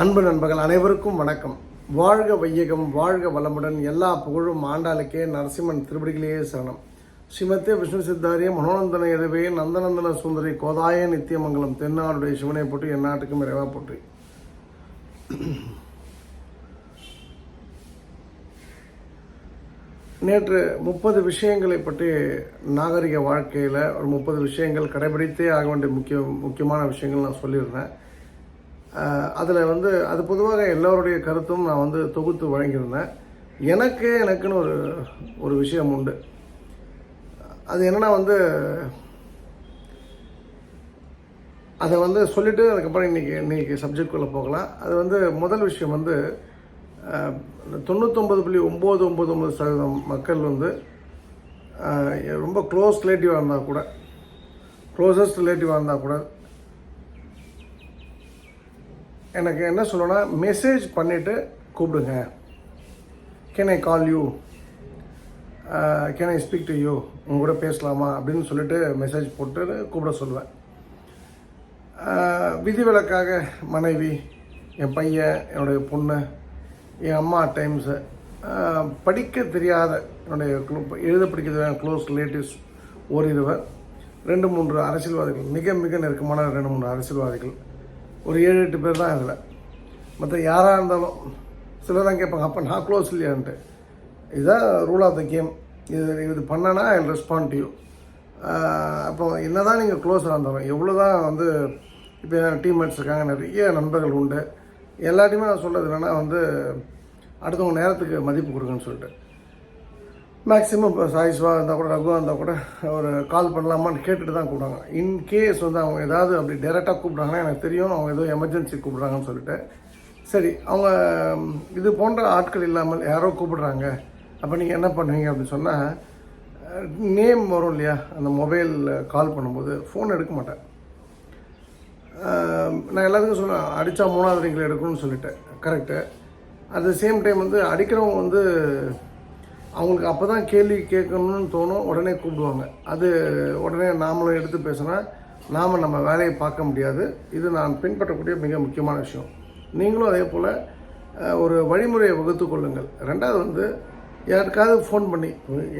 அன்பு நண்பர்கள் அனைவருக்கும் வணக்கம். வாழ்க வையகம் வாழ்க வளமுடன் எல்லா புகழும் ஆண்டாளுக்கே நரசிம்மன் திருப்படிகளையே சரணம். ஸ்ரீமத்தே விஷ்ணு சித்தாரிய மனோநந்தன எதவே நந்தநந்தன சுந்தரி கோதாய நித்தியமங்கலம் தென்னாடுடைய சிவனை போட்டு என் நாட்டுக்கும் இறைவா போற்றி. நேற்று முப்பது விஷயங்களை பற்றி நாகரிக வாழ்க்கையில் ஒரு முப்பது விஷயங்கள் கடைபிடித்தே ஆக வேண்டிய முக்கிய முக்கியமான விஷயங்கள் நான் சொல்லியிருந்தேன். அதில் வந்து அது பொதுவாக எல்லோருடைய கருத்தும் நான் வந்து தொகுத்து வழங்கியிருந்தேன். எனக்கு எனக்குன்னு ஒரு ஒரு விஷயம் உண்டு. அது என்னன்னா வந்து அதை வந்து சொல்லிவிட்டு அதுக்கப்புறம் இன்றைக்கி இன்றைக்கி சப்ஜெக்ட்குள்ளே போகலாம். அது வந்து முதல் விஷயம் வந்து தொண்ணூத்தொம்பது புள்ளி ஒம்பது ஒம்பது ஒம்பது சதவீதம் மக்கள் வந்து ரொம்ப க்ளோஸ் ரிலேட்டிவாக இருந்தால் கூட க்ளோசஸ்ட் ரிலேட்டிவாக இருந்தால் கூட எனக்கு என்ன சொல்லணும்னா மெசேஜ் பண்ணிவிட்டு கூப்பிடுங்க. Can I call you can I speak to you உங்க கூட பேசலாமா? அப்படின்னு சொல்லிட்டு மெசேஜ் போட்டு கூப்பிட சொல்லுவேன். Uh, விதிவிலக்காக மனைவி என் பையன் என்னுடைய பொண்ணு என் அம்மா டைம்ஸு uh, படிக்க தெரியாத என்னுடைய க்ளோ- எழுத படிக்க தெரியாத க்ளோஸ் ரிலேட்டிவ்ஸ் ஓரிருவர். ரெண்டு மூன்று அரசியல்வாதிகள் மிக மிக நெருக்கமான ரெண்டு மூணு அரசியல்வாதிகள். ஒரு ஏழு எட்டு பேர் தான் இதில். மற்ற யாராக இருந்தாலும் சிலர் தான் கேட்பாங்க அப்போ நான் க்ளோஸ் இல்லையான்ட்டு. இதுதான் ரூல் ஆஃப் த கேம் இது இது பண்ணனா ஐ ரெஸ்பாண்ட் யூ அப்போ என்ன தான் நீங்கள் க்ளோஸாக இருந்தாலும் எவ்வளோ தான் வந்து இப்போ டீம்மேட்ஸ் இருக்காங்க நிறைய நண்பர்கள் உண்டு. எல்லாத்தையுமே நான் சொல்கிறது என்னென்னா வந்து அடுத்தவங்க நேரத்துக்கு மதிப்பு கொடுங்கன்னு சொல்லிட்டு. மேக்ஸிமம் இப்போ சாய்ஸ்வா இருந்தால் கூட ரகுவா இருந்தால் கூட ஒரு கால் பண்ணலாமான்னு கேட்டுட்டு தான் கூப்பிடுவாங்க. இன்கேஸ் வந்து அவங்க ஏதாவது அப்படி டேரெக்டாக கூப்பிட்றாங்கன்னா எனக்கு தெரியும் அவங்க ஏதோ எமர்ஜென்சி கூப்பிட்றாங்கன்னு சொல்லிட்டு. சரி அவங்க இது போன்ற ஆட்கள் இல்லாமல் யாரோ கூப்பிடுறாங்க. அப்போ நீங்கள் என்ன பண்ணுவீங்க அப்படின்னு சொன்னால் நேம் வரும் இல்லையா அந்த மொபைல் கால் பண்ணும்போது ஃபோன் எடுக்க மாட்டேன். நான் எல்லாத்துக்கும் சொன்னேன் அடித்தா மூணாவது ரிங்கில் எடுக்கணும்னு சொல்லிட்டேன் correct at the same time வந்து அடிக்கிறவங்க வந்து அவங்களுக்கு அப்போ தான் கேள்வி கேட்கணும்னு தோணும். உடனே கூப்பிடுவாங்க. அது உடனே நாமளும் எடுத்து பேசுனா நாம் நம்ம வேலையை பார்க்க முடியாது. இது நான் பின்பற்றக்கூடிய மிக முக்கியமான விஷயம். நீங்களும் அதே போல் ஒரு வழிமுறையை வகுத்து கொள்ளுங்கள். ரெண்டாவது வந்து யாருக்காவது ஃபோன் பண்ணி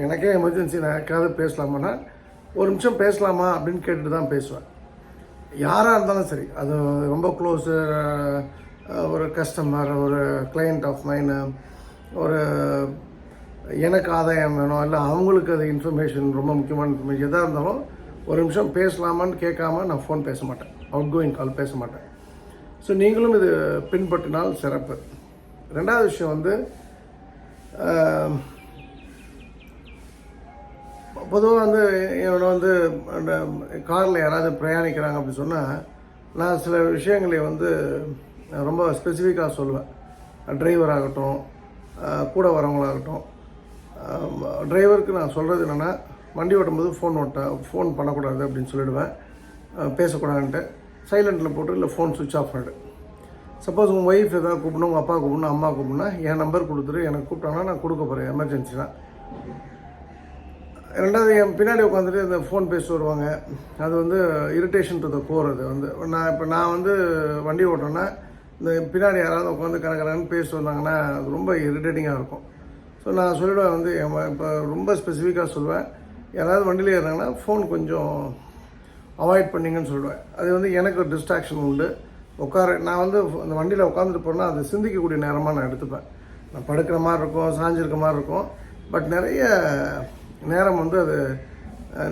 எனக்கே எமர்ஜென்சி நான் யாருக்காவது பேசலாமான்னா ஒரு நிமிஷம் பேசலாமா அப்படின்னு கேட்டுட்டு தான் பேசுவேன். யாராக இருந்தாலும் சரி அது ரொம்ப க்ளோஸு ஒரு கஸ்டமர் ஒரு கிளையண்ட் ஆஃப் மைனு ஒரு எனக்கு ஆதாயம் வேணும் இல்லை அவங்களுக்கு அது இன்ஃபர்மேஷன் ரொம்ப முக்கியமான இன்ஃபர்மேஷன் எதாக இருந்தாலும் ஒரு நிமிஷம் பேசலாமான்னு கேட்காம நான் ஃபோன் பேச மாட்டேன். அவுட் கோயிங் கால் பேச மாட்டேன். ஸோ நீங்களும் இது பின்பற்றினால் சிறப்பு. ரெண்டாவது விஷயம் வந்து பொதுவாக வந்து என்னோட வந்து காரில் யாராவது பிரயாணிக்கிறாங்க அப்படின்னு சொன்னால் நான் சில விஷயங்களை வந்து ரொம்ப ஸ்பெசிஃபிக்காக சொல்லுவேன். டிரைவர் ஆகட்டும் கூட வரவங்களாகட்டும். டிரைவருக்கு நான் சொல்கிறது என்னென்னா வண்டி ஓட்டும்போது ஃபோன் ஓட்ட ஃபோன் பண்ணக்கூடாது அப்படின்னு சொல்லிடுவேன். பேசக்கூடாதுன்ட்டு. சைலண்டில் போட்டு இல்லை ஃபோன் சுவிட்ச் ஆஃப் பண்ணிடு. சப்போஸ் உங்கள் ஒய்ஃப் எதாவது கூப்பிடணும் உங்கள் அப்பா கூப்பிடணும் அம்மா கூப்பிடணும்னா என் நம்பர் கொடுத்துரு எனக்கு கூப்பிட்டாங்கன்னா நான் கொடுக்க போகிறேன் எமர்ஜென்சி தான். ரெண்டாவது என் பின்னாடி உட்காந்துட்டு இந்த ஃபோன் பேசிட்டு வருவாங்க. அது வந்து இரிட்டேஷன் டு த கோர் அது வந்து. நான் இப்போ நான் வந்து வண்டி ஓட்டுறேன்னா இந்த பின்னாடி யாராவது உட்காந்து கரகரன்னு பேசிட்டு வந்தாங்கன்னா அது ரொம்ப இரிட்டேட்டிங்காக இருக்கும். ஸோ நான் சொல்லிவிடுவேன் வந்து இப்போ ரொம்ப ஸ்பெசிஃபிக்காக சொல்லுவேன். யாராவது வண்டியில் ஏறாங்கன்னா ஃபோன் கொஞ்சம் அவாய்ட் பண்ணிங்கன்னு சொல்லுவேன். அது வந்து எனக்கு ஒரு டிஸ்ட்ராக்ஷன் உண்டு. உட்கார நான் வந்து அந்த வண்டியில் உட்காந்துட்டு போனால் அது சிந்திக்கக்கூடிய நேரமாக நான் எடுத்துப்பேன். நான் படுக்கிற மாதிரி இருக்கும் சாஞ்சிருக்க மாதிரி இருக்கும். பட் நிறைய நேரம் வந்து அது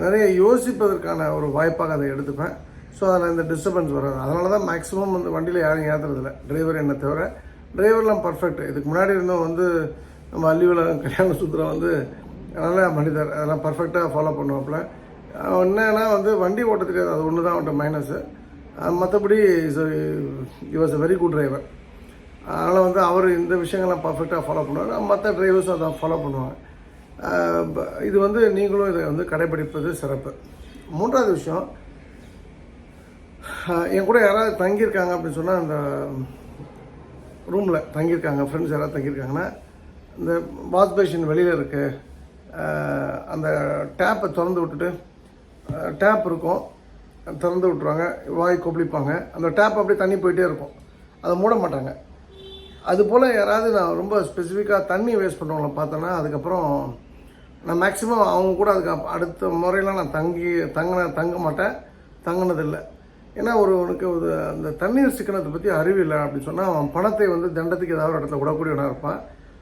நிறைய யோசிப்பதற்கான ஒரு வாய்ப்பாக அதை எடுத்துப்பேன். ஸோ அதில் இந்த டிஸ்டர்பன்ஸ் வராது. அதனால தான் மேக்ஸிமம் வந்து வண்டியில் யாரும் ஏற்றுறதில்ல டிரைவர் என்ன தவிர டிரைவர்லாம் பர்ஃபெக்ட் இதுக்கு முன்னாடி இருந்தவங்க வந்து நம்ம அள்ளிவிழம் கல்யாண சூத்திரம் வந்து நல்ல மனிதர். அதெல்லாம் பர்ஃபெக்டாக ஃபாலோ பண்ணுவாப்புல. என்னன்னா வந்து வண்டி ஓட்ட தெரியாது. அது ஒன்று தான் அவன்கிட்ட மைனஸு மற்றபடி is he was a very good driver அதனால் வந்து அவர் இந்த விஷயங்கள்லாம் பர்ஃபெக்டாக ஃபாலோ பண்ணுவார். மற்ற டிரைவர்ஸும் அதை ஃபாலோ பண்ணுவாங்க. இது வந்து நீங்களும் இதை வந்து கடைபிடிப்பது சிறப்பு. மூன்றாவது விஷயம் என் கூட யாராவது தங்கியிருக்காங்க அப்படின்னு சொன்னால் அந்த ரூமில் தங்கியிருக்காங்க. ஃப்ரெண்ட்ஸ் யாராவது தங்கியிருக்காங்கன்னா இந்த வாஷ் பேஷன் வெளியில் இருக்குது அந்த டேப்பை திறந்து விட்டுட்டு டேப் இருக்கும். திறந்து விட்ருவாங்க வாய் கொப்பளிப்பாங்க. அந்த டேப் அப்படியே தண்ணி போயிட்டே இருக்கும். அதை மூட மாட்டாங்க. அது போல் யாராவது நான் ரொம்ப ஸ்பெசிஃபிக்காக தண்ணி வேஸ்ட் பண்ணுறவங்கள பார்த்தேன்னா அதுக்கப்புறம் நான் மேக்ஸிமம் அவங்க கூட அதுக்கு அடுத்த முறையெல்லாம் நான் தங்கி தங்கின தங்க மாட்டேன். தங்கினதில்லை. ஏன்னா ஒரு உனக்கு ஒரு அந்த தண்ணீர் சிக்கனத்தை பற்றி அறிவு இல்லை அப்படின்னு சொன்னால் அவன் பணத்தை வந்து தண்டத்துக்கு ஏதாவது ஒரு இடத்துல விடக்கூடியவனாக இருப்பான்.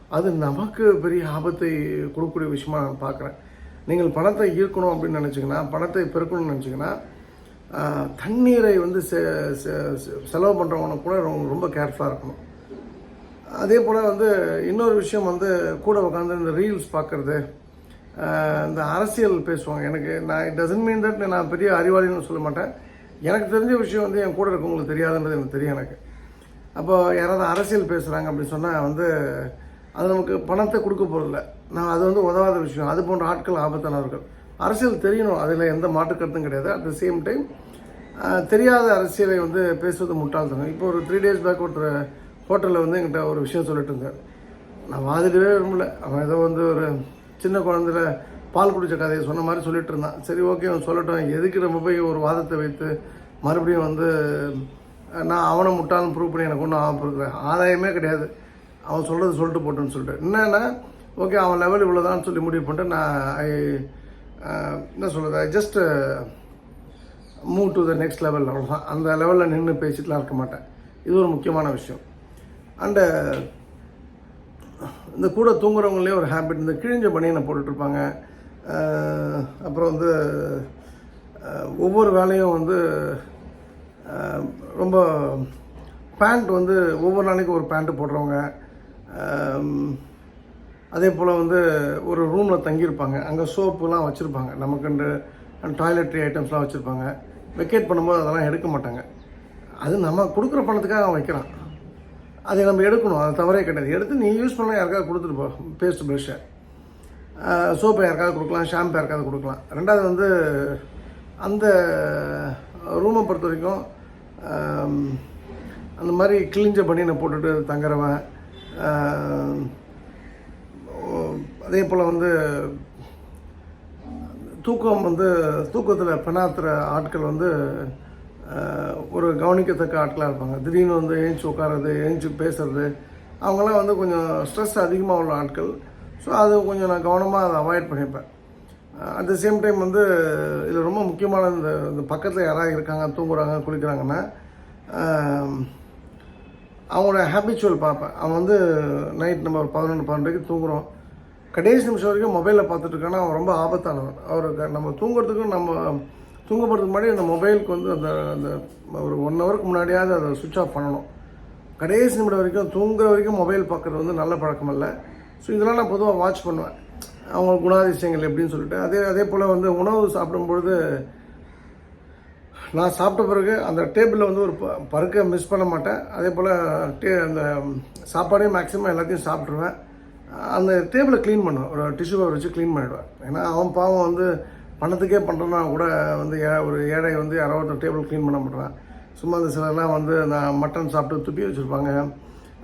அது நமக்கு பெரிய ஆபத்தை கொடுக்கக்கூடிய விஷயமா நான் பார்க்குறேன். நீங்கள் பணத்தை ஈர்க்கணும் அப்படின்னு நினச்சிங்கன்னா பணத்தை பெருக்கணும்னு நினச்சிங்கன்னா தண்ணீரை வந்து செ செ- செலவு பண்ணுறவங்க கூட ரொம்ப- கேர்ஃபுல்லாக இருக்கணும். அதே போல் வந்து இன்னொரு விஷயம் வந்து கூட உட்காந்து இந்த ரீல்ஸ் பார்க்குறது இந்த அரசியல் பேசுவாங்க. எனக்கு நான் இட் டசன்ட் மீன் தட் நான் பெரிய அறிவாளின்னு சொல்ல மாட்டேன். எனக்கு தெரிஞ்ச விஷயம் வந்து என் கூட இருக்கவங்களுக்கு தெரியாதுன்றது எனக்கு தெரியும் எனக்கு. அப்போது யாராவது அரசியல் பேசுகிறாங்க அப்படின்னு சொன்னால் வந்து அது நமக்கு பணத்தை கொடுக்க போகிறதில்ல நான் அது வந்து உதவாத விஷயம். அது போன்ற ஆட்கள் ஆபத்தானவர்கள். அரசியல் தெரியணும். அதில் எந்த மாற்று கருத்தும் கிடையாது. அட் த சேம் டைம் தெரியாத அரசியலை வந்து பேசுவது முட்டாள்தனம் இப்போ ஒரு த்ரீ டேஸ் பேக் ஒருத்தர் ஹோட்டலில் வந்து எங்கிட்ட ஒரு விஷயம் சொல்லிட்டு இருந்தார். நான் வாதிடவே விரும்பல. அவன் ஏதோ வந்து ஒரு சின்ன குழந்தைல பால் குடிச்ச கதையை சொன்ன மாதிரி சொல்லிட்டு இருந்தான். சரி ஓகே அவன் சொல்லட்டும். எதுக்கு நம்ம போய் ஒரு வாதத்தை வைத்து மறுபடியும் வந்து நான் அவனை முட்டாள்னு ப்ரூவ் பண்ணி எனக்கு ஒன்றும் ஆகும் ஆதாயமே கிடையாது. அவன் சொல்கிறது சொல்லிட்டு போட்டேன்னு சொல்லிட்டு. என்னென்னா ஓகே அவன் லெவல் இவ்வளோதான்னு சொல்லி முடிவு பண்ணிட்டு நான் ஐ என்ன சொல்கிறது I just move to the next level அவ்வளோதான் அந்த லெவலில் நின்று பேசிட்டுலாம் இருக்க மாட்டேன். இது ஒரு முக்கியமான விஷயம். அண்டு இந்த கூட தூங்குறவங்களே ஒரு ஹேபிட் இந்த கிழிஞ்ச பனியனை போட்டுட்ருப்பாங்க அப்புறம் வந்து ஒவ்வொரு வேலையும் வந்து ரொம்ப பேண்ட் வந்து ஒவ்வொரு நாளைக்கும் ஒரு பேண்ட்டு போடுறவங்க. அதே போல் வந்து ஒரு ரூமில் தங்கியிருப்பாங்க. அங்கே சோப்புலாம் வச்சுருப்பாங்க. நமக்குண்டு டாய்லெட்ரி ஐட்டம்ஸ்லாம் வச்சுருப்பாங்க. வெக்கேட் பண்ணும்போது அதெல்லாம் எடுக்க மாட்டாங்க. அது நம்ம கொடுக்குற பணத்துக்காக அவன் வைக்கிறான். அதை நம்ம எடுக்கணும். அது தவறே கிடையாது. எடுத்து நீ யூஸ் பண்ணலாம் யாருக்காவது கொடுத்துட்டு போ. பேஸ்ட் ப்ரெஷ்ஷை சோப்பை யாருக்காவது கொடுக்கலாம். ஷாம்பு யாருக்காவது கொடுக்கலாம். ரெண்டாவது வந்து அந்த ரூமை பொறுத்த வரைக்கும் அந்த மாதிரி கிழிஞ்ச பனியனை போட்டுட்டு தங்குறவன் அதே போல் வந்து தூக்கம் வந்து தூக்கத்தில் பெணாத்துற ஆட்கள் வந்து ஒரு கவனிக்கத்தக்க ஆட்களாக இருப்பாங்க. திடீர்னு வந்து ஏஞ்சி உட்காறது ஏஞ்சி பேசுறது அவங்களாம் வந்து கொஞ்சம் ஸ்ட்ரெஸ் அதிகமாக உள்ள ஆட்கள். ஸோ அது கொஞ்சம் நான் கவனமாக அதை அவாய்ட் பண்ணிப்பேன். அட் த சேம் டைம் வந்து இதில் ரொம்ப முக்கியமான இந்த இந்த பக்கத்தில் யாராவது இருக்காங்க தூங்குறாங்க குளிக்கிறாங்கன்னா அவங்களோட ஹேபிச்சுவல் பார்ப்பேன் அவன் வந்து நைட் நம்ம ஒரு பதினொன்று பன்னெண்டுக்கு தூங்குறோம். கடைசி நிமிஷம் வரைக்கும் மொபைலில் பார்த்துட்ருக்கானா அவன் ரொம்ப ஆபத்தானவன். அவருக்கு நம்ம தூங்குறதுக்கும் நம்ம தூங்க போகிறதுக்கு முன்னாடி அந்த மொபைலுக்கு வந்து அந்த அந்த ஒரு ஒன் ஹவருக்கு முன்னாடியாவது அதை சுவிட்ச் ஆஃப் பண்ணணும். கடைசி நிமிடம் வரைக்கும் தூங்குற வரைக்கும் மொபைல் பார்க்குறது வந்து நல்ல பழக்கம் இல்லை ஸோ இதெல்லாம் நான் பொதுவாக வாட்ச் பண்ணுவேன். அவங்க குணாதிசயங்கள் எப்படின்னு சொல்லிட்டு. அதே அதே போல் வந்து உணவு சாப்பிடும்பொழுது நான் சாப்பிட்ட பிறகு அந்த டேபிளில் வந்து ஒரு ப- பருக்கை மிஸ் பண்ண மாட்டேன். அதே போல் டே அந்த சாப்பாடையும் மேக்ஸிமம் எல்லாத்தையும் சாப்பிட்ருவேன் அந்த டேபிளை க்ளீன் பண்ணுவேன். ஒரு டிஷ்யூ பேப்பர் வச்சு க்ளீன் பண்ணிடுவேன். ஏன்னா அவன் பாவம் வந்து பணத்துக்கே பண்ணுறேன்னா கூட வந்து ஏ- ஒரு ஏழை வந்து யாராவது டேபிள் க்ளீன் பண்ண மாட்டேறான் சும்மா அந்த சிலர்லாம் வந்து நான் மட்டன் சாப்பிட்டு துப்பி வச்சுருப்பாங்க.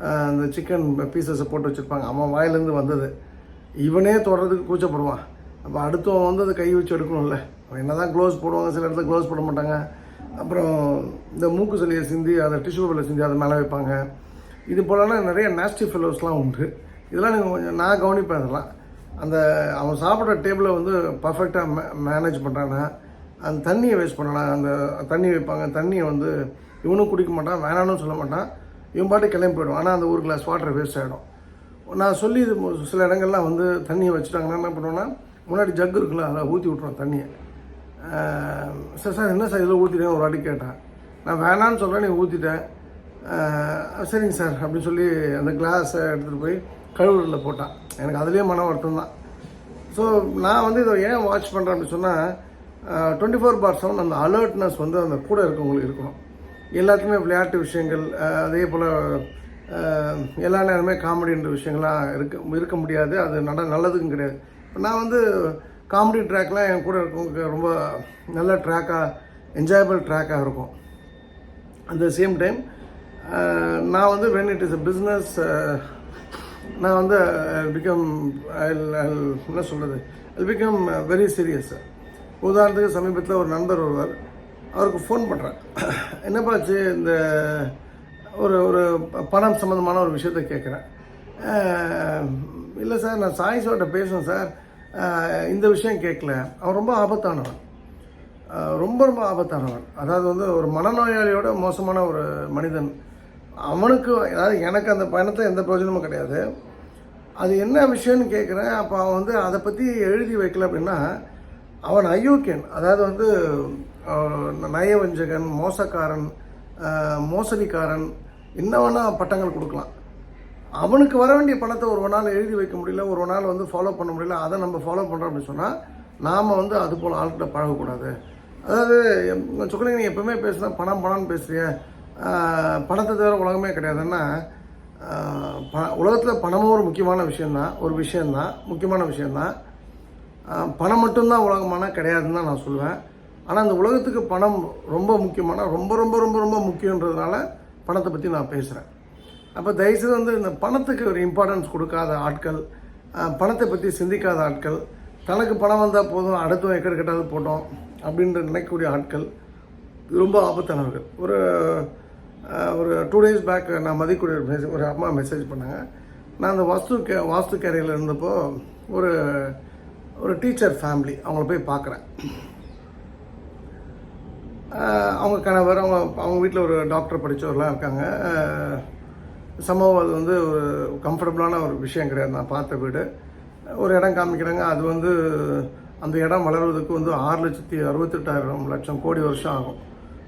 அந்த சிக்கன் பீசஸை போட்டு வச்சுருப்பாங்க. அவன் வாயிலேருந்து வந்தது. இவனே தொடர்றதுக்கு கூச்சப்படுவான். அப்போ அடுத்தவன் வந்து அதை கை வச்சு எடுக்கணும்ல. என்ன தான் க்ளோஸ் போடுவாங்க சில இடத்துல க்ளோஸ் போட மாட்டாங்க. அப்புறம் இந்த மூக்கு சளியை சிந்தி அதை டிஷ்யூ பேப்பரில் சிந்தி அதை மேலே வைப்பாங்க. இது போலலாம் நிறைய நேஸ்டி ஃபெலோஸ்லாம் உண்டு. இதெல்லாம் நீங்கள் கொஞ்சம் நான் கவனிப்பேன் அதெல்லாம் அந்த அவன் சாப்பிட்ற டேபிளை வந்து பர்ஃபெக்டாக மே மேனேஜ் பண்ணுறானா அந்த தண்ணியை வேஸ்ட் பண்ணானா அந்த தண்ணி வைப்பாங்க. தண்ணியை வந்து இவனும் குடிக்க மாட்டான் வேணான்னு சொல்ல மாட்டான். இவன் பாட்டு கிளம்பி போயிடுவான். ஆனால் அந்த ஒரு கிளாஸ் வாட்டர் வேஸ்ட் ஆகிடும் நான் சொல்லி இது சில இடங்கள்லாம் வந்து தண்ணியை வச்சுட்டாங்கன்னா என்ன பண்ணுவேன்னா முன்னாடி ஜக் இருக்குல்ல அதில் ஊற்றி விட்ருவோம் தண்ணியை. சார் சார் என்ன சார் இதில் ஊற்றிட்டேன் ஒரு வாட்டி கேட்டேன். நான் வேணான்னு சொல்கிறேன் நீ ஊற்றிட்டேன் சரிங்க சார் அப்படின்னு சொல்லி அந்த கிளாஸை எடுத்துகிட்டு போய் கழுவுறதில் போட்டான். எனக்கு அதுலேயே மன வருத்தம் தான். ஸோ நான் வந்து இதை ஏன் வாட்ச் பண்ணுறேன் அப்படின்னு சொன்னால் டுவெண்ட்டி ஃபோர் பார் செவன் அந்த அலர்ட்னஸ் வந்து அந்த கூட இருக்கவங்களுக்கு இருக்கணும். எல்லாத்துக்குமே விளையாட்டு விஷயங்கள் அதே போல் எல்லா நேரமே காமெடின்ற விஷயங்கள்லாம் இருக்க இருக்க முடியாது. அது நட நல்லதுக்கும் கிடையாது. இப்போ நான் வந்து காமெடி ட்ராக்லாம் என் கூட இருக்கவங்களுக்கு ரொம்ப நல்ல ட்ராக்காக என்ஜாயபிள் ட்ராக்காக இருக்கும். அட் த சேம் டைம் நான் வந்து when it is a business நான் வந்து பிகம் என்ன சொல்கிறது ஐ பிகம் வெரி சீரியஸ் உதாரணத்துக்கு சமீபத்தில் ஒரு நண்பர் ஒருவர் அவருக்கு ஃபோன் பண்ணுறேன் என்னப்பாச்சு இந்த ஒரு ஒரு பணம் சம்மந்தமான ஒரு விஷயத்த கேட்குறேன் இல்லை சார் நான் சாய் சார்கிட்ட பேசுவேன் சார். இந்த விஷயம் கேட்கல. அவன் ரொம்ப ஆபத்தானவன். ரொம்ப ரொம்ப ஆபத்தானவன். அதாவது வந்து ஒரு மனநோயாளியோட மோசமான ஒரு மனிதன். அவனுக்கு அதாவது எனக்கு அந்த பயணத்தை எந்த பிரயோஜனமும் கிடையாது. அது என்ன விஷயம்னு கேட்குறேன். அப்போ அவன் வந்து அதை பற்றி எழுதி வைக்கல அப்படின்னா அவன் அயோக்கியன். அதாவது வந்து நயவஞ்சகன் மோசக்காரன் மோசடிக்காரன் என்ன வேணால் பட்டங்கள் கொடுக்கலாம். அவனுக்கு வர வேண்டிய பணத்தை ஒரு நாள் எழுதி வைக்க முடியல ஒரு நாள் வந்து ஃபாலோ பண்ண முடியல அதை நம்ம ஃபாலோ பண்ணுறோம் அப்படின்னு சொன்னால் நாம் வந்து அது போல் ஆள்கிட்ட பழகக்கூடாது. அதாவது சுக்கலிங்க நீ எப்பவுமே பேசுனா பணம் பணம்னு பேசுறிய. பணத்தை தவிர உலகமே கிடையாதுன்னா ப உலகத்தில் பணமும் ஒரு முக்கியமான விஷயந்தான் ஒரு விஷயந்தான் முக்கியமான விஷயந்தான் பணம் மட்டும்தான் உலகமான கிடையாதுன்னு தான் நான் சொல்லுவேன். ஆனால் அந்த உலகத்துக்கு பணம் ரொம்ப முக்கியமான ரொம்ப ரொம்ப ரொம்ப ரொம்ப முக்கியன்றதுனால பணத்தை பற்றி நான் பேசுகிறேன் அப்போ தயவுசெய்து வந்து இந்த பணத்துக்கு ஒரு இம்பார்ட்டன்ஸ் கொடுக்காத ஆட்கள் பணத்தை பற்றி சிந்திக்காத ஆட்கள் தனக்கு பணம் வந்தால் போதும் அடுத்தவன் எக்கடு கட்டாவது போட்டோம் அப்படின்ற நினைக்கக்கூடிய ஆட்கள் ரொம்ப ஆபத்தானவர்கள். ஒரு ஒரு டூ டேஸ் பேக் நான் மதிக்கூடிய ஒரு மெசேஜ் ஒரு அம்மா மெசேஜ் பண்ணாங்க. நான் அந்த வாஸ்து கே வாஸ்து கேரையில் இருந்தப்போ ஒரு ஒரு டீச்சர் ஃபேமிலி அவங்கள போய் பார்க்குறேன் அவங்க கணவர் அவங்க அவங்க வீட்டில் ஒரு டாக்டர் படித்தவர்லாம் இருக்காங்க. சம்பவம் அது வந்து ஒரு கம்ஃபர்டபுளான ஒரு விஷயம் கிடையாது. நான் பார்த்த வீடு. ஒரு இடம் காமிக்கிறாங்க. அது வந்து அந்த இடம் வளர்வதற்கு வந்து ஆறு லட்சத்தி அறுபத்தெட்டாயிரம் லட்சம் கோடி வருஷம் ஆகும்.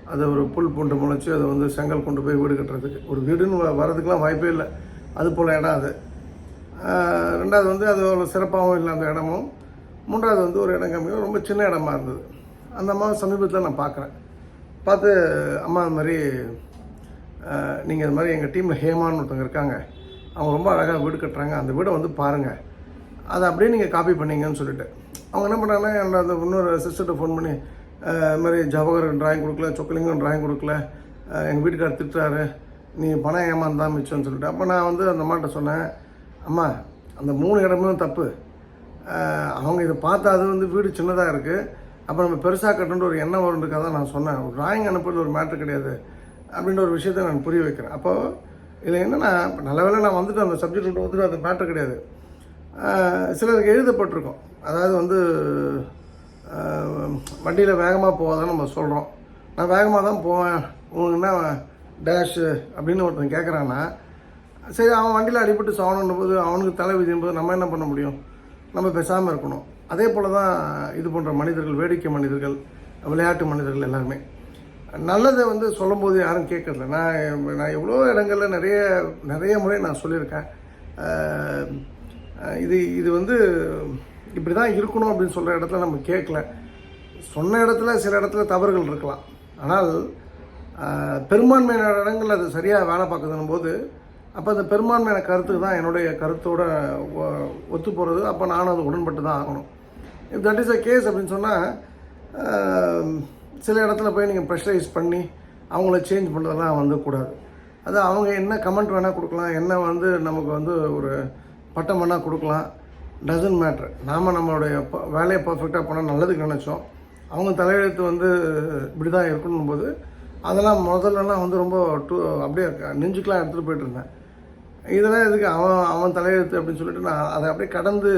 அது ஒரு புல் பூண்டு முளைச்சி அதை வந்து செங்கல் கொண்டு போய் வீடு கட்டுறதுக்கு. ஒரு வீடுன்னு வ- வர்றதுக்கெலாம் வாய்ப்பே இல்லை. அது போல் இடம் அது. ரெண்டாவது வந்து அது ஒரு சிறப்பாகவும் இல்லை அந்த இடமும். மூன்றாவது வந்து ஒரு இடம் காமிக்க ரொம்ப சின்ன இடமா இருந்தது. அந்த அம்மா சமீபத்தில் நான் பார்க்குறேன். பார்த்து அம்மா அது மாதிரி நீங்கள் இது மாதிரி எங்கள் டீமில் ஹேமான்னு ஒருத்தவங்க இருக்காங்க. அவங்க ரொம்ப அழகாக வீடு கட்டுறாங்க. அந்த வீடை வந்து பாருங்கள் அதை அப்படியே நீங்கள் காப்பி பண்ணீங்கன்னு சொல்லிட்டு. அவங்க என்ன பண்ணாங்கன்னா என்னோட அந்த இன்னொரு சிஸ்டர்கிட்ட ஃபோன் பண்ணி இது மாதிரி ஜவஹர் டிராயிங் கொடுக்கல சொக்கலிங்கம் டிராயிங் கொடுக்கல. எங்கள் வீட்டுக்காரர் திட்டுறாரு. நீ பணம் ஏமாந்தான் மிச்சம்னு சொல்லிட்டு. அப்போ நான் வந்து அந்த அம்மாட்ட சொன்னேன் அம்மா அந்த மூணு இடமும் தப்பு. அவங்க இதை பார்த்தா அது வந்து வீடு சின்னதாக இருக்குது அப்போ நம்ம பெருசாக கட்டணுன்ற ஒரு எண்ணம் வருன்றதுக்காக தான் நான் சொன்னேன். ட்ராயிங் டிராயிங் அனுப்புறது ஒரு மேட்ரு கிடையாது. அப்படின்ற ஒரு விஷயத்தை நான் புரிய வைக்கிறேன். அப்போது இதில் என்னென்னா இப்போ நல்ல வேலை நான் வந்துட்டு அந்த சப்ஜெக்ட் வந்துட்டு அது மேட்ரு கிடையாது. சிலருக்கு எழுதப்பட்டிருக்கோம். அதாவது வந்து வண்டியில் வேகமாக போகாதான் நம்ம சொல்கிறோம் நான் வேகமாக தான் போவேன். உங்களுக்கு என்ன டேஷு அப்படின்னு ஒருத்தன் கேட்குறான்னா சரி அவன் வண்டியில் அடிபட்டு சாகணுன்ற போது அவனுக்கு தலை விதியும் போது நம்ம என்ன பண்ண முடியும்? நம்ம பேசாமல் இருக்கணும். அதே போல் தான் இது போன்ற மனிதர்கள் வேடிக்கை மனிதர்கள் விளையாட்டு மனிதர்கள் எல்லாருமே. நல்லதை வந்து சொல்லும்போது யாரும் கேட்கறதில்ல. நான் நான் எவ்வளோ இடங்களில் நிறைய நிறைய முறை நான் சொல்லியிருக்கேன். இது இது வந்து இப்படி தான் இருக்கணும் அப்படின்னு சொல்கிற இடத்துல நம்ம கேட்கல. சொன்ன இடத்துல சில இடத்துல தவறுகள் இருக்கலாம். ஆனால் பெரும்பான்மையான இடங்கள் அது சரியாக வேலை பார்க்குதுன்னும் போது அப்போ அந்த பெரும்பான்மையான கருத்துக்கு தான் என்னுடைய கருத்தோட ஒ- ஒத்து போகிறது அப்போ நானும் அது உடன்பட்டு தான் ஆகணும். If that is a case அப்படின்னு சொன்னால் சில இடத்துல போய் நீங்கள் ப்ரெஷரைஸ் பண்ணி அவங்கள சேஞ்ச் பண்ணுறதெல்லாம் வந்து கூடாது அது அவங்க என்ன கமெண்ட் வேணால் கொடுக்கலாம் என்ன வந்து நமக்கு வந்து ஒரு பட்டம் வேணால் கொடுக்கலாம். டசன்ட் மேட்ரு நாம் நம்மளுடைய வேலையை பர்ஃபெக்டாக பண்ணால் நல்லதுக்கு நினச்சோம். அவங்க தலையெழுத்து வந்து இப்படி தான் இருக்கணும் போது அதெல்லாம் முதல்லலாம் வந்து ரொம்ப டூ அப்படியே நெஞ்சுக்கெலாம் எடுத்துகிட்டு போயிட்டுருந்தேன் இதெல்லாம் எதுக்கு அவன் அவன் தலையெழுத்து அப்படின்னு சொல்லிட்டு நான் அதை அப்படியே கடந்து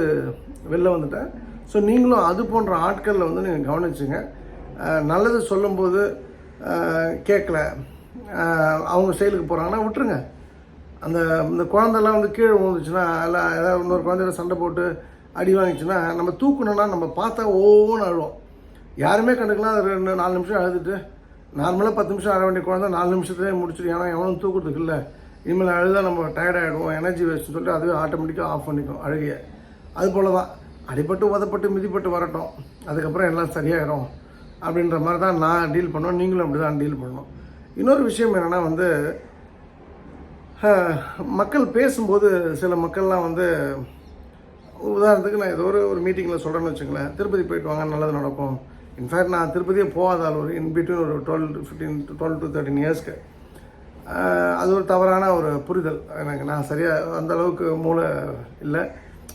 வெளில வந்துட்டேன். ஸோ நீங்களும் அது போன்ற ஆட்களில் வந்து நீங்கள் கவனிச்சுங்க. நல்லது சொல்லும்போது கேட்கல. அவங்க செயலுக்கு போகிறாங்கன்னா விட்டுருங்க. அந்த இந்த குழந்தெல்லாம் வந்து கீழே விழுந்துச்சுன்னா இல்லை ஏதாவது இன்னொரு குழந்தையோட சண்டை போட்டு அடி வாங்கிச்சுன்னா நம்ம தூக்கணும்னா நம்ம பார்த்தா ஓன்னு அழுவோம். யாருமே கண்டுக்கலாம் அது ரெண்டு நாலு நிமிஷம் அழுதுட்டு நார்மலாக பத்து நிமிஷம் அழ வேண்டிய குழந்தை நாலு நிமிஷத்துலேயே முடிச்சிடும். ஏன்னா எவனும் தூக்கிறதுக்கு இல்லை. இனிமேல் அழுதா நம்ம டயர்டாகிடுவோம் எனர்ஜி வேஸ்ட்னு சொல்லிட்டு அதுவே ஆட்டோமேட்டிக்காக ஆஃப் பண்ணிக்கும் அழுகையை. அது போல தான் அடிபட்டு உதப்பட்டு மிதிப்பட்டு வரட்டும். அதுக்கப்புறம் எல்லாம் சரியாயிடும் அப்படின்ற மாதிரி தான் நான் டீல் பண்ணுவேன் நீங்களும் அப்படி தான் டீல் பண்ணணும் இன்னொரு விஷயம் என்னென்னா வந்து மக்கள் பேசும்போது சில மக்கள்லாம் வந்து உதாரணத்துக்கு நான் ஏதோ ஒரு ஒரு மீட்டிங்கில் சொல்கிறேன்னு வச்சுங்களேன் திருப்பதி போயிட்டு வாங்க நல்லது நடக்கும். இன்ஃபேக்ட் நான் திருப்பதியே போகாத ஆள் ஒரு இன்பிட்வீன் ஒரு twelve fifteen twelve to thirteen இயர்ஸ்க்கு அது ஒரு தவறான ஒரு புரிதல். எனக்கு நான் சரியாக அந்த அளவுக்கு மூளை இல்லை.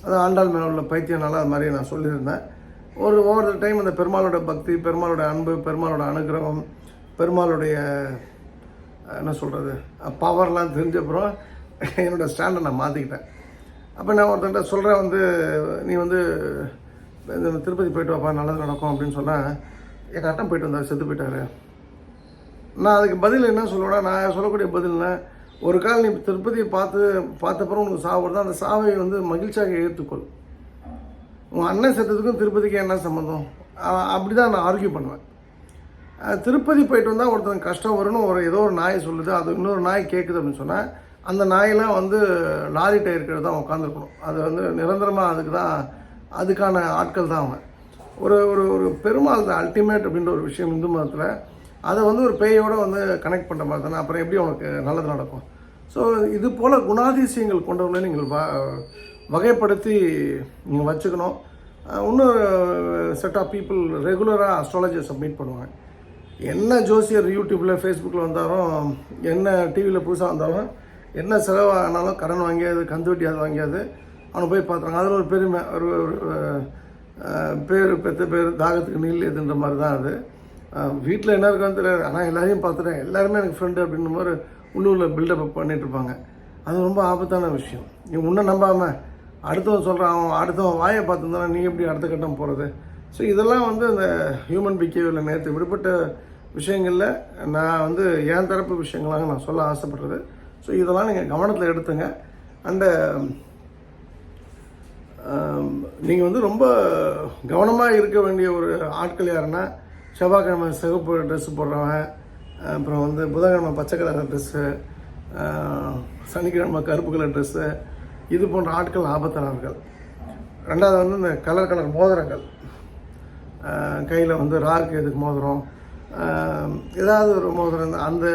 அது ஆண்டாள் மேலே உள்ள பைத்தியனால அது மாதிரி நான் சொல்லியிருந்தேன். ஒரு ஒவ்வொரு டைம் அந்த பெருமாளோட பக்தி பெருமாளோட அன்பு பெருமாளோட அனுகிரகம் பெருமாளுடைய என்ன சொல்கிறது பவர்லாம் தெரிஞ்ச அப்புறம் என்னோடய ஸ்டாண்டை நான் மாற்றிக்கிட்டேன் அப்போ நான் ஒருத்தன்ட்ட சொல்கிறேன் வந்து நீ வந்து இந்த திருப்பதி போயிட்டு வாப்பா நல்லது நடக்கும் அப்படின்னு சொன்னால் எங்கள் அட்டம் போயிட்டு வந்தார் செத்து போயிட்டாரு. நான் அதுக்கு பதில் என்ன சொல்லுவேன்னா நான் சொல்லக்கூடிய பதில்னா ஒரு கால் நீ திருப்பதியை பார்த்து பார்த்தப்பறம் உனக்கு சாவு வருது? அந்த சாவை வந்து மகிழ்ச்சியாக ஏற்றுக்கொள். உங்கள் அண்ணன் செத்ததுக்கும் திருப்பதிக்கு என்ன சம்மந்தம் அப்படி தான் நான் ஆர்கியூ பண்ணுவேன். திருப்பதி போயிட்டு வந்தால் ஒருத்தன் கஷ்டம் வரும்னு ஒரு ஏதோ ஒரு நாய் சொல்லுது அது இன்னொரு நாய் கேட்குது அப்படின்னு சொன்னால் அந்த நாயெல்லாம் வந்து லாரி டயர்க்கிட்ட தான் உட்காந்துருக்கணும் அது வந்து நிரந்தரமாக அதுக்கு தான் அதுக்கான ஆட்கள் தான் அவன். ஒரு ஒரு ஒரு பெருமாள் தான் அல்டிமேட் அப்படின்ற ஒரு விஷயம் இந்து மதத்தில். அதை வந்து ஒரு பேயோடு வந்து கனெக்ட் பண்ணுற மாதிரி தானே அப்புறம் எப்படி உனக்கு நல்லது நடக்கும்? ஸோ இது போல் குணாதிசயங்கள் கொண்டவங்களே நீங்கள் பா வகைப்படுத்தி நீங்கள் வச்சுக்கணும். இன்னொரு செட் ஆஃப் பீப்புள் ரெகுலராக அஸ்ட்ராலஜியை சப்மிட் பண்ணுவாங்க. என்ன ஜோசியர் யூடியூப்பில் ஃபேஸ்புக்கில் வந்தாலும் என்ன டிவியில் புதுசாக வந்தாலும் என்ன செலவானாலும் கடன் வாங்கியாது கந்து வட்டி அது வாங்கியாது. அவனை போய் பார்த்துறாங்க. அதில் ஒரு பெருமை ஒரு ஒரு பேர் பெத்த பேர் தாகத்துக்கு நீல் எதுன்ற மாதிரி தான் அது. வீட்டில் என்ன இருக்கான்னு தெரியாது. ஆனால் எல்லாரையும் பார்த்துட்டேன். எல்லாருமே எனக்கு ஃப்ரெண்டு அப்படின்ற மாதிரி உள்ளூரில் பில்டப் பண்ணிகிட்ருப்பாங்க அது ரொம்ப ஆபத்தான விஷயம். நீ உன்னை நம்பாமல் அடுத்தவன் சொல்கிறான் அவன் அடுத்தவன் வாயை பார்த்துருந்தானா நீ எப்படி அடுத்த கட்டம் போகிறது ஸோ இதெல்லாம் வந்து அந்த ஹியூமன் பிஹேவியரில் நேற்று விடுபட்ட விஷயங்களில் நான் வந்து என் தரப்பு விஷயங்களாக நான் சொல்ல ஆசைப்படுறது. ஸோ இதெல்லாம் நீங்கள் கவனத்தில் எடுத்துங்க. அண்டு um, நீங்கள் வந்து ரொம்ப கவனமாக இருக்க வேண்டிய ஒரு ஆட்கள் யாருன்னா செவ்வாய்க்கிழமை சிவப்பு ட்ரெஸ்ஸு போடுறவன் அப்புறம் வந்து புதன்கிழமை பச்சை கலர் ட்ரெஸ்ஸு சனிக்கிழமை கருப்பு கலர் ட்ரெஸ்ஸு இது போன்ற ஆட்கள் ஆபத்தானவர்கள். ரெண்டாவது வந்து இந்த கலர் கலர் மோதிரங்கள். கையில் வந்து ராக்கு எதுக்கு மோதிரம்? ஏதாவது ஒரு மோதிரம் அந்த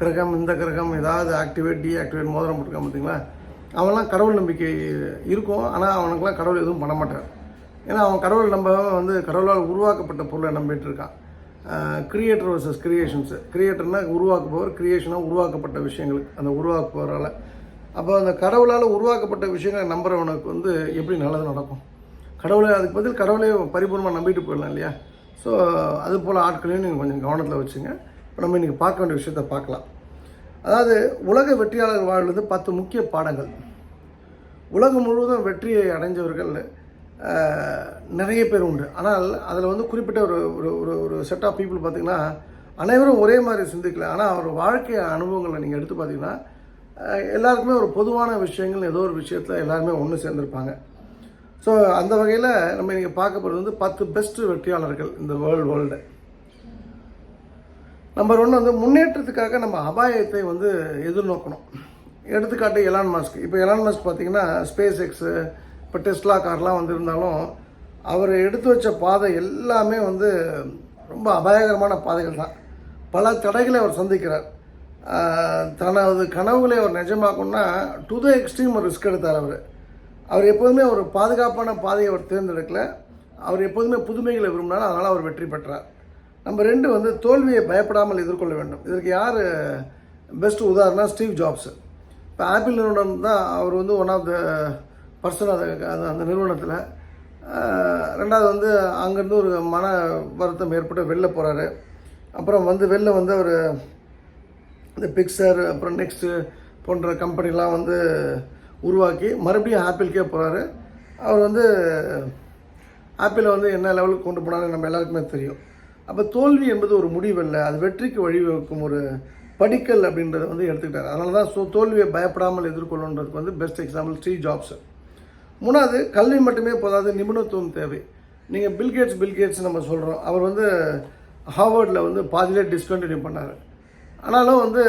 கிரகம் இந்த கிரகம் ஏதாவது ஆக்டிவேட் டீஆக்டிவேட் மோதிரம் போட்டுருக்கான் பார்த்தீங்களா அவன்லாம் கடவுள் நம்பிக்கை இருக்கும். ஆனால் அவனுக்கெலாம் கடவுள் எதுவும் பண்ண மாட்டான் ஏன்னா அவன் கடவுள் நம்ப வந்து கடவுளால் உருவாக்கப்பட்ட பொருளை நம்பிட்டு இருக்கான். கிரியேட்டர் வர்சஸ் கிரியேஷன்ஸு கிரியேட்டர்னால் உருவாக்குபவர் கிரியேஷனாக உருவாக்கப்பட்ட விஷயங்கள் அந்த உருவாக்குபவரால் அப்போ அந்த கடவுளால் உருவாக்கப்பட்ட விஷயங்களை நம்புறவனுக்கு வந்து எப்படி நல்லது நடக்கும்? கடவுளை அதுக்கு பதில் கடவுளே பரிபூர்ணமாக நம்பிட்டு போயிடலாம் இல்லையா? ஸோ அது போல் ஆட்களையும் நீங்கள் கொஞ்சம் கவனத்தில் வச்சுங்க. இப்போ நம்ம இன்றைக்கி பார்க்க வேண்டிய விஷயத்த பார்க்கலாம். அதாவது உலக வெற்றியாளர் வாழ்வது பத்து முக்கிய பாடங்கள். உலகம் முழுவதும் வெற்றியை அடைஞ்சவர்கள் நிறைய பேர் உண்டு. ஆனால் அதில் வந்து குறிப்பிட்ட ஒரு ஒரு ஒரு ஒரு செட் ஆஃப் பீப்புள் பார்த்திங்கன்னா அனைவரும் ஒரே மாதிரி சிந்திக்கல. ஆனால் அவர் வாழ்க்கை அனுபவங்களை நீங்கள் எடுத்து பார்த்தீங்கன்னா எல்லாருக்குமே ஒரு பொதுவான விஷயங்கள் ஏதோ ஒரு விஷயத்தில் எல்லாருமே ஒன்று சேர்ந்துருப்பாங்க. ஸோ அந்த வகையில் நம்ம இன்றைக்கி பார்க்க போகிறது வந்து பத்து பெஸ்ட் வெற்றியாளர்கள் இந்த வேர்ல்டு வேர்ல்டு நம்பர் ஒன்று வந்து முன்னேற்றத்துக்காக நம்ம அபாயத்தை வந்து எதிர்நோக்கணும். எடுத்துக்காட்டு எலான் மாஸ்க் இப்போ எலான் மாஸ்க் பார்த்தீங்கன்னா ஸ்பேஸ் எக்ஸு இப்போ டெஸ்லா கார்லாம் வந்திருந்தாலும் அவர் எடுத்து வச்ச பாதை எல்லாமே வந்து ரொம்ப அபாயகரமான பாதைகள் தான். பல தடைகளை அவர் சந்திக்கிறார். தனது கனவுகளை அவர் நிஜமாக்கணும்னா டு த எக்ஸ்ட்ரீம் ஒரு ரிஸ்க் எடுத்தார் அவர். அவர் எப்போதுமே ஒரு பாதுகாப்பான பாதையை அவர் தேர்ந்தெடுக்கல. அவர் எப்போதுமே புதுமைகளை விரும்பினார். அதனால் அவர் வெற்றி பெற்றார். நம்ம ரெண்டு வந்து தோல்வியை பயப்படாமல் எதிர்கொள்ள வேண்டும். இதற்கு யார் பெஸ்ட் உதாரணம் ஸ்டீவ் ஜாப்ஸ். இப்போ ஆப்பிள் நிறுவனம் தான் அவர் வந்து ஒன் ஆஃப் த பர்சன் அது அது- அந்த நிறுவனத்தில். ரெண்டாவது வந்து அங்கேருந்து ஒரு மன வருத்தம் ஏற்பட்டு வெளில போகிறாரு அப்புறம் வந்து வெளில வந்து அவர் இந்த பிக்சர் அப்புறம் நெக்ஸ்ட்டு போன்ற கம்பெனிலாம் வந்து உருவாக்கி மறுபடியும் ஆப்பிள்கே போகிறாரு அவர் வந்து ஆப்பிளை வந்து என்ன லெவலுக்கு கொண்டு போனாலும் நம்ம எல்லாருக்குமே தெரியும். அப்போ தோல்வி என்பது ஒரு முடிவல்ல அது வெற்றிக்கு வழிவகுக்கும் ஒரு படிக்கல் அப்படின்றத வந்து எடுத்துக்கிட்டார். அதனால தான் ஸோ தோல்வியை பயப்படாமல் எதிர்கொள்ளுன்றதுக்கு வந்து பெஸ்ட் எக்ஸாம்பிள் ஸ்ரீ ஜாப்ஸ் மூணாவது கல்வி மட்டுமே போதாது நிபுணத்துவம் தேவை. நீங்கள் பில்கேட்ஸ் பில்கேட்ஸ் நம்ம சொல்கிறோம் அவர் வந்து ஹார்வர்டில் வந்து பாதியிலே டிஸ்கண்டினியூ பண்ணார். ஆனாலும் வந்து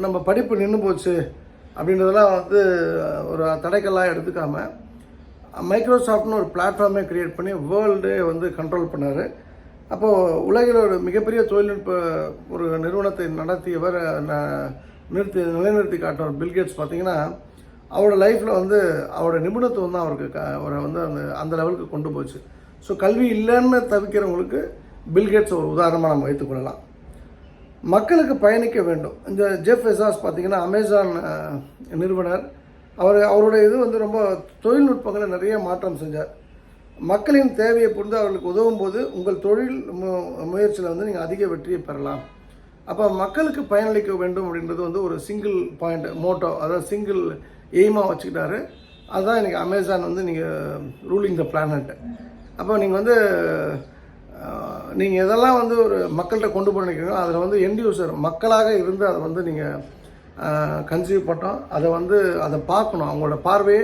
நம்ம படிப்பு நின்று போச்சு அப்படின்றதெல்லாம் வந்து ஒரு தடைக்கெல்லாம் எடுத்துக்காமல் மைக்ரோசாஃப்ட்னு ஒரு பிளாட்ஃபார்மே க்ரியேட் பண்ணி வேர்ல்டே வந்து கண்ட்ரோல் பண்ணார். அப்போது உலகில் ஒரு மிகப்பெரிய தொழில்நுட்ப ஒரு நிறுவனத்தை நடத்தியவர் நிறுத்தி நிலைநிறுத்தி காட்டினவர் பில்கேட்ஸ் பார்த்திங்கன்னா அவரோட லைஃப்பில் வந்து அவரோட நிபுணத்துவம் தான் அவருக்கு க- அவரை வந்து அந்த அந்த லெவலுக்கு கொண்டு போச்சு. ஸோ கல்வி இல்லைன்னு தவிக்கிறவங்களுக்கு பில்கேட்ஸ் ஒரு உதாரணமாக நம்ம வைத்துக்கொள்ளலாம் மக்களுக்கு பயணிக்க வேண்டும். இந்த ஜெஃப் எசாஸ் பார்த்தீங்கன்னா அமேசான் நிறுவனர். அவர் அவருடைய இது வந்து ரொம்ப தொழில்நுட்பங்களை நிறைய மாற்றம் செஞ்சார். மக்களின் தேவையை புரிந்து அவர்களுக்கு உதவும் போது உங்கள் தொழில் மு முயற்சியில் வந்து நீங்கள் அதிக வெற்றியை பெறலாம். அப்போ மக்களுக்கு பயனளிக்க வேண்டும் அப்படின்றது வந்து ஒரு சிங்கிள் பாயிண்ட் மோட்டோ அதாவது சிங்கிள் எய்மாக வச்சுக்கிட்டாரு. அதுதான் எனக்கு அமேசான் வந்து நீங்கள் ரூலிங் த பிளானட் அப்போ நீங்கள் வந்து நீங்கள் இதெல்லாம் வந்து ஒரு மக்கள்கிட்ட கொண்டு போய் நினைக்கிறீங்களோ அதில் வந்து எண்ட் யூசர் மக்களாக இருந்து அதை வந்து நீங்கள் கன்சீவ் பண்ணோம். அதை வந்து அதை பார்க்கணும். அவங்களோட பார்வையே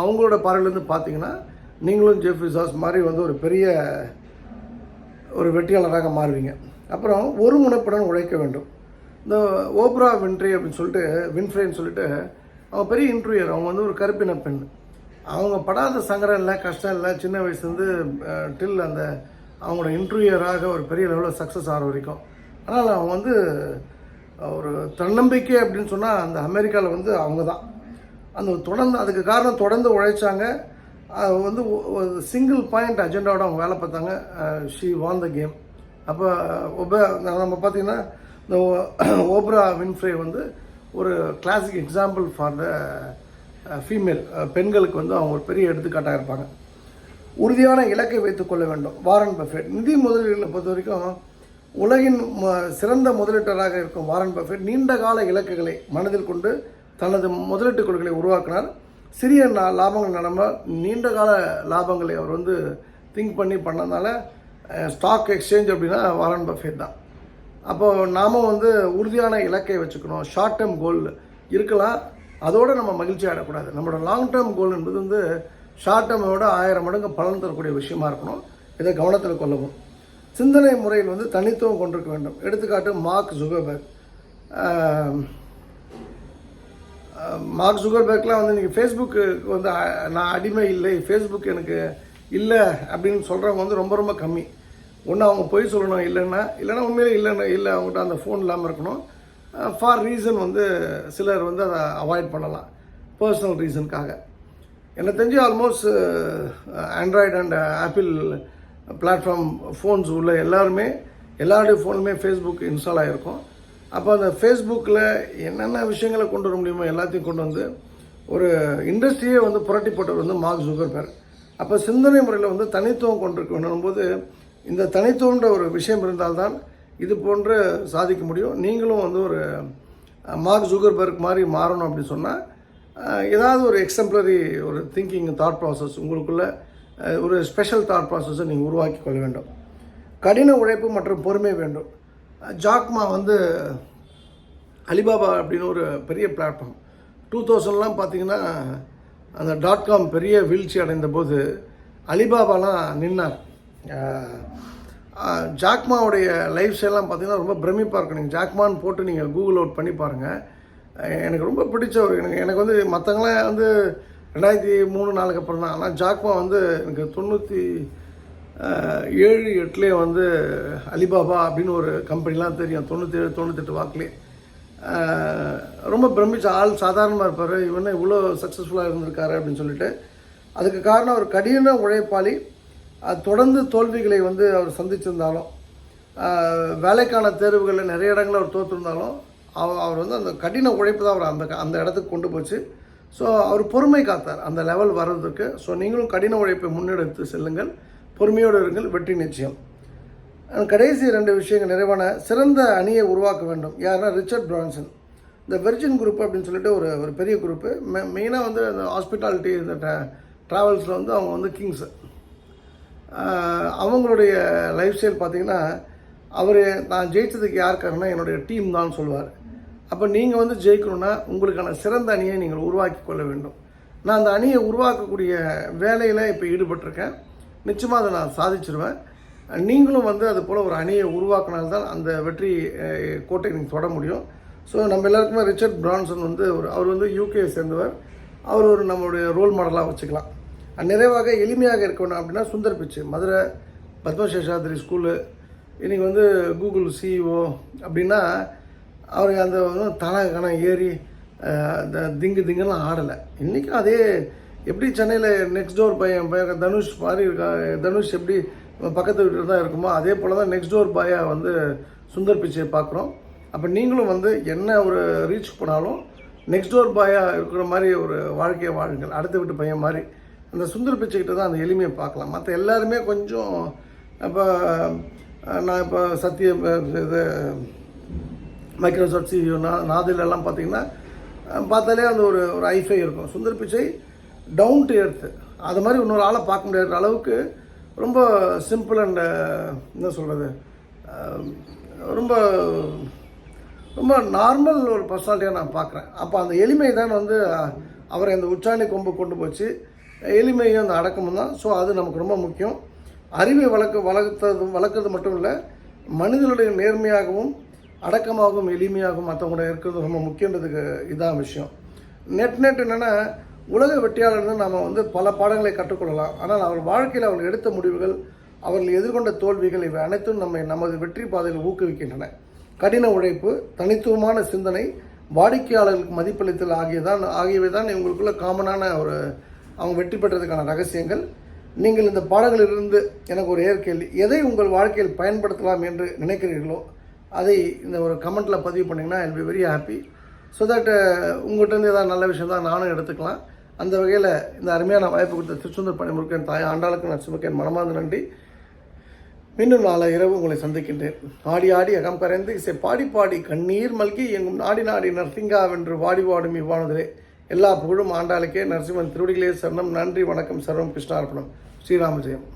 அவங்களோட பார்வையிலேருந்து பார்த்தீங்கன்னா நீங்களும் ஜெஃப் விசாஸ் மாதிரி வந்து ஒரு பெரிய ஒரு வெற்றியாளராக மாறுவீங்க. அப்புறம் ஒரு முனைப்புடன் உழைக்க வேண்டும். இந்த ஓப்ரா வின்ட்ரி அப்படின்னு சொல்லிட்டு வின்ஃப்ரேன்னு சொல்லிட்டு அவங்க பெரிய இன்டர்வியூர் அவங்க வந்து ஒரு கருப்பின பெண். அவங்க படாத சங்கடம் இல்லை கஷ்டம் இல்லை சின்ன வயசுலேருந்து டில் அந்த அவங்களோட இன்டர்வியூராக ஒரு பெரிய லெவலில் சக்ஸஸ் ஆகிற வரைக்கும். ஆனால் அவங்க வந்து ஒரு தன்னம்பிக்கை அப்படின்னு சொன்னால் அந்த அமெரிக்காவில் வந்து அவங்க தான் அந்த தொடர்ந்து அதுக்கு காரணம் தொடர்ந்து உழைச்சாங்க. அது வந்து சிங்கிள் பாயிண்ட் அஜெண்டாவோட அவங்க வேலை பார்த்தாங்க. ஷீ வான் த கேம் அப்போ ஒப நம்ம பார்த்தீங்கன்னா இந்த ஓப்ரா வின்ஃப்ரே வந்து ஒரு classic example for the female பெண்களுக்கு வந்து அவங்க ஒரு பெரிய எடுத்துக்காட்டாக இருப்பாங்க. உறுதியான இலக்கை வைத்துக் கொள்ள வேண்டும். Warren Buffett. நிதி முதலீடுகளை பொறுத்த வரைக்கும் உலகின் ம- சிறந்த முதலீட்டராக இருக்கும் வாரன் பஃபெட் நீண்ட கால இலக்குகளை மனதில் கொண்டு தனது முதலீட்டு கொள்கைகளை உருவாக்கினார். சிறிய நா- லாபங்கள் நடந்தால் நீண்ட கால லாபங்களை அவர் வந்து திங்க் பண்ணி பண்ணதுனால ஸ்டாக் எக்ஸ்சேஞ்ச் அப்படின்னா வாரன் பஃபெட் தான். அப்போ நாம வந்து உறுதியான இலக்கை வச்சுக்கணும். ஷார்ட் டேர்ம் கோல் இருக்கலாம். அதோடு நம்ம மகிழ்ச்சி ஆடக்கூடாது. நம்மளோட லாங் டேர்ம் கோல் என்பது வந்து ஷார்ட் டேர்மோட ஆயிரம் மடங்கு பலன் தரக்கூடிய விஷயமா இருக்கணும். இதை கவனத்தில் கொள்ளவும். சிந்தனை முறையில் வந்து தனித்துவம் கொண்டிருக்க வேண்டும். எடுத்துக்காட்டு மார்க் ஜுகர்பர்க். மார்க் ஜுகர்பர்க்லாம் வந்து நீங்கள் ஃபேஸ்புக்கு வந்து நான் அடிமை இல்லை ஃபேஸ்புக் எனக்கு இல்லை அப்படின்னு சொல்கிறவங்க வந்து ரொம்ப ரொம்ப கம்மி. ஒன்று அவங்க பொய் சொல்லணும் இல்லைன்னா இல்லைன்னா உண்மையிலே இல்லைன்னா இல்லை அவங்ககிட்ட அந்த ஃபோன் இல்லாமல் இருக்கணும். ஃபார் ரீசன் வந்து சிலர் வந்து அதை அவாய்ட் பண்ணலாம். பர்சனல் ரீசனுக்காக எனக்கு தெரிஞ்சு almost android and apple platform phones உள்ள எல்லாருமே எல்லாருடைய ஃபோனுமே ஃபேஸ்புக் இன்ஸ்டால் ஆகிருக்கும் அப்போ அந்த ஃபேஸ்புக்கில் என்னென்ன விஷயங்களை கொண்டு வர முடியுமோ எல்லாத்தையும் கொண்டு வந்து ஒரு இண்டஸ்ட்ரியே வந்து புரட்டி போட்டவர் வந்து மார்க் ஜுகர்பர்க் அப்போ சிந்தனை முறையில் வந்து தனித்துவம் கொண்டிருக்க வேண்டும் போது இந்த தனித்துவம்ன்ற ஒரு விஷயம் இருந்தால்தான் இது போன்று சாதிக்க முடியும். நீங்களும் வந்து ஒரு uh, மார்க் ஜுகர்பர்க் மாதிரி மாறணும் அப்படின்னு சொன்னால் ஏதாவது ஒரு எக்ஸம்ப்ளரி ஒரு திங்கிங் தாட் ப்ராசஸ் உங்களுக்குள்ள ஒரு ஸ்பெஷல் தாட் ப்ராசஸை நீங்கள் உருவாக்கி கொள்ள வேண்டும். கடின உழைப்பு மற்றும் பொறுமை வேண்டும். ஜாக்மா வந்து அலிபாபா அப்படின்னு ஒரு பெரிய பிளாட்ஃபார்ம் டூ தௌசண்ட்லாம் பார்த்தீங்கன்னா அந்த டாட் காம் பெரிய வீழ்ச்சி அடைந்த போது அலிபாபாலாம் நின்னார். ஜாக்மாவுடைய லைஃப் ஸ்டைலாம் பார்த்தீங்கன்னா ரொம்ப பிரமிப்பாக இருக்கும். நீங்கள் ஜாக்மான்னு போட்டு நீங்கள் கூகுள் அவுட் பண்ணி பாருங்கள் எனக்கு ரொம்ப பிடிச்ச ஒரு எனக்கு எனக்கு வந்து மற்றவங்களாம் வந்து ரெண்டாயிரத்தி மூணு நாளுக்கு அப்புறம் தான். ஆனால் ஜாக்மா வந்து எனக்கு தொண்ணூற்றி ஏழு எட்டுலேயே வந்து அலிபாபா அப்படின்னு ஒரு கம்பெனிலாம் தெரியும். தொண்ணூற்றி ஏழு தொண்ணூத்தெட்டு வாக்குலேயே. ரொம்ப பிரமிச்ச ஆள் சாதாரணமாக இருப்பார். இவனே இவ்வளோ சக்ஸஸ்ஃபுல்லாக இருந்திருக்காரு அப்படின்னு சொல்லிட்டு. அதுக்கு காரணம் அவர் கடின உழைப்பாளி. அது தொடர்ந்து தோல்விகளை வந்து அவர் சந்திச்சிருந்தாலும் வேலைக்கான தேர்வுகளில் நிறைய இடங்களில் அவர் தோற்றுருந்தாலும் அவர் அவர் வந்து அந்த கடின உழைப்பு தான் அவர் அந்த அந்த இடத்துக்கு கொண்டு போச்சு. ஸோ அவர் பொறுமை காத்தார் அந்த லெவல் வர்றதுக்கு. ஸோ நீங்களும் கடின உழைப்பை முன்னெடுத்து செல்லுங்கள். பொறுமையோடு இருங்கள். வெற்றி நிச்சயம். கடைசி ரெண்டு விஷயங்கள் நிறைவான சிறந்த அணியை உருவாக்க வேண்டும். யாருன்னா ரிச்சர்ட் பிரான்சன். இந்த வெர்ஜின் குரூப் அப்படின்னு சொல்லிட்டு ஒரு ஒரு பெரிய குரூப்பு மெ மெயினாக வந்து அந்த ஹாஸ்பிட்டாலிட்டி இந்த ட்ராவல்ஸில் வந்து அவங்க வந்து கிங்ஸு அவங்களுடைய லைஃப் ஸ்டைல் பார்த்தீங்கன்னா அவர் நான் ஜெயிச்சதுக்கு யார் என்னுடைய டீம் தான் சொல்லுவார். அப்போ நீங்கள் வந்து ஜெயிக்கணும்னா உங்களுக்கான சிறந்த அணியை நீங்கள் உருவாக்கி கொள்ள வேண்டும். நான் அந்த அணியை உருவாக்கக்கூடிய வேலையில் இப்போ ஈடுபட்டிருக்கேன். நிச்சயமாக அதை நான் சாதிச்சிருவேன். நீங்களும் வந்து அது போல் ஒரு அணியை உருவாக்கினால்தான் அந்த வெற்றி கோட்டை நீங்கள் தொட முடியும். ஸோ நம்ம எல்லாருக்குமே ரிச்சர்ட் பிரான்சன் வந்து ஒரு அவர் வந்து யூகேயை சேர்ந்தவர். அவர் ஒரு நம்மளுடைய ரோல் மாடலாக வச்சுக்கலாம். நிறைவாக எளிமையாக இருக்கணும் அப்படின்னா சுந்தர் பிச்சு மதுரை பத்மசேஷாதிரி ஸ்கூலு இன்றைக்கி வந்து கூகுள் சிஇஓ அப்படின்னா அவர் அந்த தலை கணம் ஏறி அந்த திங்கு திங்குலாம் ஆடலை. இன்றைக்கும் அதே எப்படி சென்னையில் நெக்ஸ்ட் டோர் பையன் பையன் தனுஷ் மாதிரி இருக்கா தனுஷ் எப்படி பக்கத்து வீட்டில் தான் இருக்குமோ அதே போல் தான் நெக்ஸ்ட் டோர் பாயாக வந்து சுந்தர் பிச்சையை பார்க்குறோம். அப்போ நீங்களும் வந்து என்ன ஒரு ரீச் பண்ணாலும் நெக்ஸ்ட் டோர் பாயாக இருக்கிற மாதிரி ஒரு வாழ்க்கையை வாழுங்கள். அடுத்த வீட்டு பையன் மாதிரி அந்த சுந்தர் பிச்சைக்கிட்ட தான் அந்த எளிமையை பார்க்கலாம். மற்ற எல்லாருமே கொஞ்சம் இப்போ நான் இப்போ சத்திய இது மைக்ரோசாஃப்ட் சிஇஓ நா நாதிலெல்லாம் பார்த்தீங்கன்னா பார்த்தாலே அந்த ஒரு ஒரு ஐஃபை இருக்கும். Sundar Pichai down to earth அது மாதிரி இன்னொரு ஆளை பார்க்க முடியாத அளவுக்கு ரொம்ப சிம்பிள் அண்ட் என்ன சொல்கிறது ரொம்ப ரொம்ப நார்மல் ஒரு பர்சனாலிட்டியாக நான் பார்க்குறேன். அப்போ அந்த எளிமை தான் வந்து அவரை அந்த உச்சாணி கொம்பு கொண்டு போச்சு. எளிமையும் அந்த அடக்கமும் தான். ஸோ அது நமக்கு ரொம்ப முக்கியம். அறிவை வளர்க்க வளர்த்தது வளர்க்குறது மட்டும் இல்லை மனிதனுடைய நேர்மையாகவும் அடக்கமாகவும் எளிமையாகவும் மற்றவங்களோட இருக்கிறது ரொம்ப முக்கியன்றதுக்கு இதான் விஷயம். நெட் நெட் என்னென்னா உலக வெற்றியாளர்னு நாம் வந்து பல பாடங்களை கற்றுக்கொள்ளலாம். ஆனால் அவர் வாழ்க்கையில் அவர்கள் எடுத்த முடிவுகள் அவர்கள் எதிர்கொண்ட தோல்விகள் இவை அனைத்தும் நம்மை நமது வெற்றி பாதையில் ஊக்குவிக்கின்றன. கடின உழைப்பு தனித்துவமான சிந்தனை வாடிக்கையாளர்களுக்கு மதிப்பளித்தல் ஆகியதான் ஆகியவை தான் இவங்களுக்குள்ள காமனான ஒரு அவங்க வெற்றி பெற்றதுக்கான ரகசியங்கள். நீங்கள் இந்த பாடங்களிலிருந்து எனக்கு ஒரு ஏற்கேள்வி எதை உங்கள் வாழ்க்கையில் பயன்படுத்தலாம் என்று நினைக்கிறீர்களோ அதை இந்த ஒரு கமெண்ட்டில் பதிவு பண்ணிங்கன்னா I be very happy so that uh, உங்கள்கிட்ட ஏதாவது நல்ல விஷயம் தான் நானும் எடுத்துக்கலாம். அந்த வகையில் இந்த அருமையான வாய்ப்பு கொடுத்த திருச்செந்தூர் பணிமுருகன் தாய் ஆண்டாளுக்கு நான் சுமக்கேன் மனமார்ந்த நன்றி. மீண்டும் நாளை இரவு உங்களை சந்திக்கின்றேன். ஆடி ஆடி அகம் கரைந்து இசை பாடி பாடி கண்ணீர் மல்கி எங்கும் நாடி நாடி நரசிங்காவென்று வாடி வாடும் இவ்வானதிலே. எல்லா புகழும் ஆண்டாளுக்கே நரசிம்மன் திருவடிகளே சரணம். நன்றி வணக்கம் சர்வம் கிருஷ்ணார்ப்பணம் ஸ்ரீராமஜெயம்.